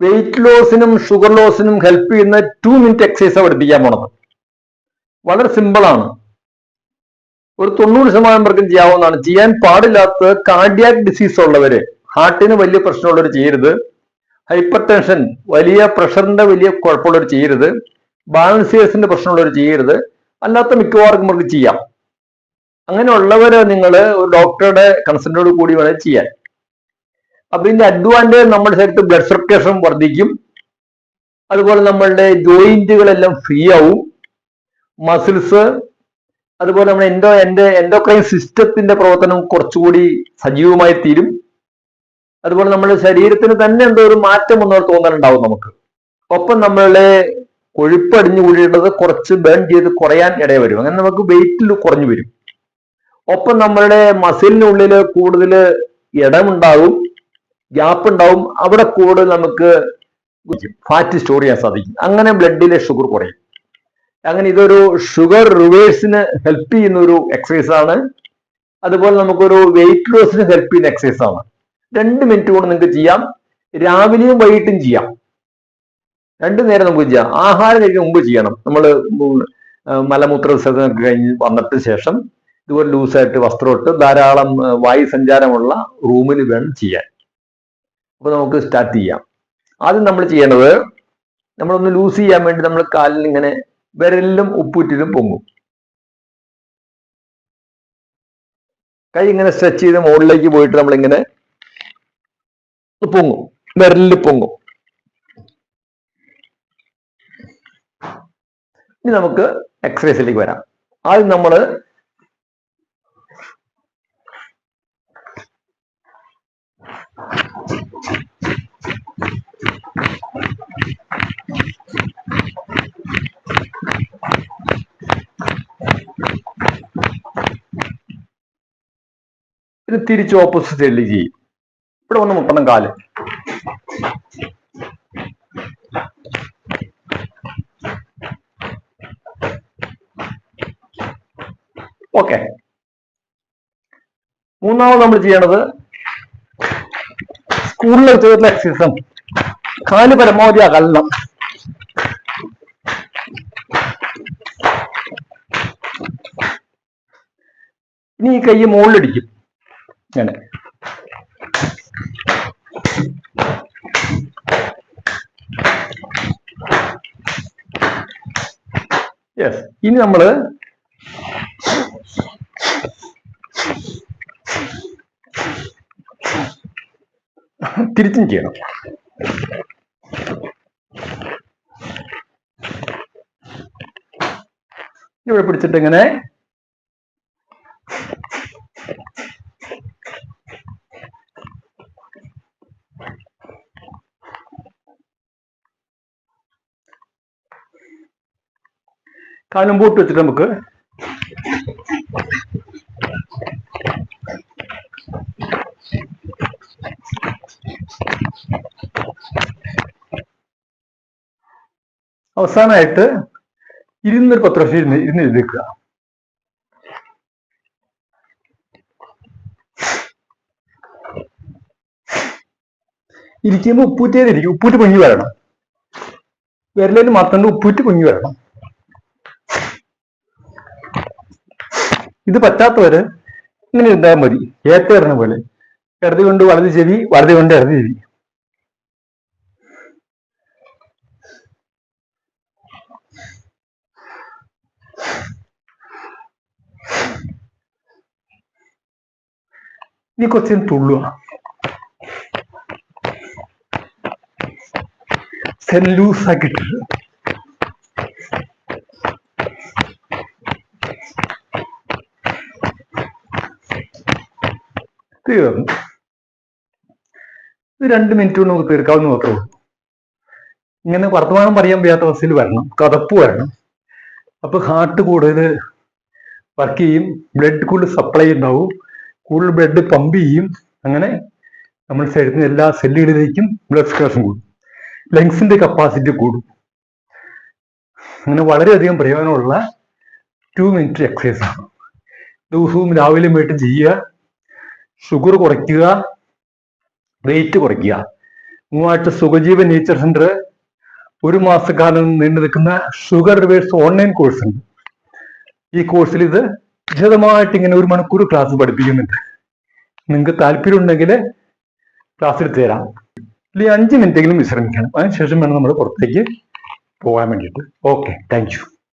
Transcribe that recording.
Wait ലോസിനും sugar ലോസിനും help ചെയ്യുന്ന ടു മിനിറ്റ് എക്സസൈസ് പഠിപ്പിക്കാൻ പോണത്. വളരെ സിമ്പിൾ ആണ്. ഒരു തൊണ്ണൂറ് ശതമാനം പേർക്കും ചെയ്യാവുന്നതാണ്. ചെയ്യാൻ പാടില്ലാത്ത കാർഡിയാക് ഡിസീസ് ഉള്ളവര് ഹാർട്ടിന് വലിയ പ്രശ്നമുള്ളവർ ചെയ്യരുത്. ഹൈപ്പർ ടെൻഷൻ വലിയ പ്രഷറിന്റെ വലിയ കുഴപ്പമുള്ളവർ ചെയ്യരുത്. ബാലൻസിയേഴ്സിന്റെ പ്രശ്നമുള്ളവർ ചെയ്യരുത്. അല്ലാത്ത മിക്കവാർക്കും അവർക്ക് ചെയ്യാം. അങ്ങനെയുള്ളവര് നിങ്ങൾ ഒരു ഡോക്ടറുടെ കൺസൾട്ടോട് കൂടി വേണേൽ ചെയ്യാൻ. അപ്പൊ ഇതിന്റെ അഡ്വാന്റേജ് നമ്മുടെ ശരീരത്തിൽ ബ്ലഡ് സർക്കുലേഷൻ വർദ്ധിക്കും. അതുപോലെ നമ്മളുടെ ജോയിന്റുകളെല്ലാം ഫ്രീ ആവും. മസിൽസ് അതുപോലെ നമ്മുടെ എൻഡോ എന്റെ എൻഡോക്രൈൻ സിസ്റ്റത്തിന്റെ പ്രവർത്തനം കുറച്ചുകൂടി സജീവമായി തീരും. അതുപോലെ നമ്മുടെ ശരീരത്തിന് തന്നെ എന്തോ ഒരു മാറ്റം എന്നൊരു തോന്നലുണ്ടാവും നമുക്ക്. ഒപ്പം നമ്മളുടെ കൊഴുപ്പ് അടിഞ്ഞു കൂടിയുള്ളത് കുറച്ച് ബേൺ ചെയ്ത് കുറയാൻ ഇടയ വരും. അങ്ങനെ നമുക്ക് വെയിറ്റിൽ കുറഞ്ഞു വരും. ഒപ്പം നമ്മളുടെ മസിലിനുള്ളിൽ കൂടുതൽ ഇടമുണ്ടാവും. ഗ്യാപ്പ് ഉണ്ടാവും. അവിടെ കൂടുതൽ നമുക്ക് ഫാറ്റ് സ്റ്റോർ ചെയ്യാൻ സാധിക്കും. അങ്ങനെ ബ്ലഡിലെ ഷുഗർ കുറയും. അങ്ങനെ ഇതൊരു ഷുഗർ റിവേഴ്സിന് ഹെൽപ്പ് ചെയ്യുന്ന ഒരു എക്സസൈസ് ആണ്. അതുപോലെ നമുക്കൊരു വെയിറ്റ് ലോസിന് ഹെൽപ്പ് ചെയ്യുന്ന എക്സസൈസ് ആണ്. രണ്ട് മിനിറ്റ് കൊണ്ട് നിങ്ങൾക്ക് ചെയ്യാം. രാവിലെയും വൈകിട്ടും ചെയ്യാം. രണ്ടു നേരം നമുക്ക് ചെയ്യാം. ആഹാരം കഴിക്കാൻ മുമ്പ് ചെയ്യണം. നമ്മൾ മലമൂത്ര വിസർജനം കഴിഞ്ഞ് വന്നിട്ട് ശേഷം ഇതുപോലെ ലൂസായിട്ട് വസ്ത്രമിട്ട് ധാരാളം വായു സഞ്ചാരമുള്ള റൂമിൽ വേണം ചെയ്യാൻ. അപ്പൊ നമുക്ക് സ്റ്റാർട്ട് ചെയ്യാം. ആദ്യം നമ്മൾ ചെയ്യേണ്ടത് നമ്മളൊന്ന് ലൂസ് ചെയ്യാൻ വേണ്ടി നമ്മൾ കാലിൽ ഇങ്ങനെ വിരലിലും ഉപ്പുറ്റിലും പൊങ്ങും. കൈ ഇങ്ങനെ സ്ട്രെച്ച് ചെയ്ത് മുകളിലേക്ക് പോയിട്ട് നമ്മളിങ്ങനെ പൊങ്ങും. വിരലിൽ പൊങ്ങും. ഇനി നമുക്ക് എക്സസൈസിലേക്ക് വരാം. ആദ്യം നമ്മൾ ഇത് തിരിച്ച് ഓപ്പോസിറ്റ് സൈഡിൽ ചെയ്യും. ഇവിടെ വന്ന് മുട്ടണം കാൽ. ഓക്കെ മൂന്നാമത് നമ്മൾ ചെയ്യണത് സ്കൂളിൽ ചെയ്തിട്ടുള്ള എക്സസൈസും കാൽ പരമാവധി അകലണം. ഇനി ഈ കൈ മുകളിലടിക്കും അങ്ങനെ യെസ് ഇനി നമ്മൾ തിരിച്ചും ചെയ്യണം. ഇവിടെ പിടിച്ചിട്ട് ഇങ്ങനെ കാലും പൂട്ട് വെച്ചിട്ട് നമുക്ക് അവസാനമായിട്ട് ഇരുന്നൊരു പത്ത് ഇരുന്ന് ഇരുന്ന് എഴുതിക്കുക ഇരിക്കുമ്പോൾ ഉപ്പൂറ്റേതിരിക്കും ഉപ്പൂറ്റ് പൊങ്ങി വരണം. വിരലിൽ മാത്രം ഉപ്പൂറ്റ് പൊങ്ങി വരണം. ഇത് പറ്റാത്തവര് ഇങ്ങനെ ഇരുന്നാൽ മതി. ഏത്തേറിന പോലെ. ഇടത് കൊണ്ട് വലത് ചെവി വലത് കൊണ്ട് ഇടത് ചെവി. ഇനി കുറച്ച് തുള്ളുക ലൂസാക്കിട്ട് തീർന്നു ഇത് രണ്ട് മിനിറ്റ് കൊണ്ട് നമുക്ക് തീർക്കാവുന്ന മാത്രമേ ഉള്ളൂ. ഇങ്ങനെ വർത്തമാനം പറയാൻ വയ്യാത്ത അവസ്ഥയിൽ വരണം. കതപ്പ് വരണം. അപ്പൊ ഹാർട്ട് കൂടുതൽ വർക്ക് ചെയ്യും. ബ്ലഡ് കൂടുതൽ സപ്ലൈ ഉണ്ടാവും. കൂടുതൽ ബ്ലഡ് പമ്പ് ചെയ്യും. അങ്ങനെ നമ്മൾ ശരീരത്തിന് എല്ലാ സെല്ലുകളിലേക്കും ബ്ലഡ് സർക്കുലേഷൻ കൂടും. ലങ്സിന്റെ കപ്പാസിറ്റി കൂടും. അങ്ങനെ വളരെയധികം പ്രയോജനമുള്ള ടു മിനിറ്റ് എക്സസൈസ് ആണ്. ദിവസവും രാവിലെ പോയിട്ട് ചെയ്യുക. ഷുഗർ കുറയ്ക്കുക വെയിറ്റ് കുറയ്ക്കുക. മൂവാഴ്ച സുഖജീവൻ നേച്ചർ സെന്റർ ഒരു മാസക്കാലം നീണ്ടു നിൽക്കുന്ന ഷുഗർ റിവേഴ്സ് ഓൺലൈൻ കോഴ്സ് ഉണ്ട്. ഈ കോഴ്സിൽ ഇത് വിശദമായിട്ട് ഇങ്ങനെ ഒരു മണിക്കൂർ ക്ലാസ് പഠിപ്പിക്കുന്നുണ്ട്. നിങ്ങൾക്ക് താല്പര്യം ഉണ്ടെങ്കിൽ ക്ലാസ് എടുത്ത് തരാം അല്ലെങ്കിൽ അഞ്ച് മിനിറ്റെങ്കിലും വിശ്രമിക്കണം. അതിനുശേഷം വേണം നമ്മൾ പുറത്തേക്ക് പോകാൻ വേണ്ടിയിട്ട്. Okay thank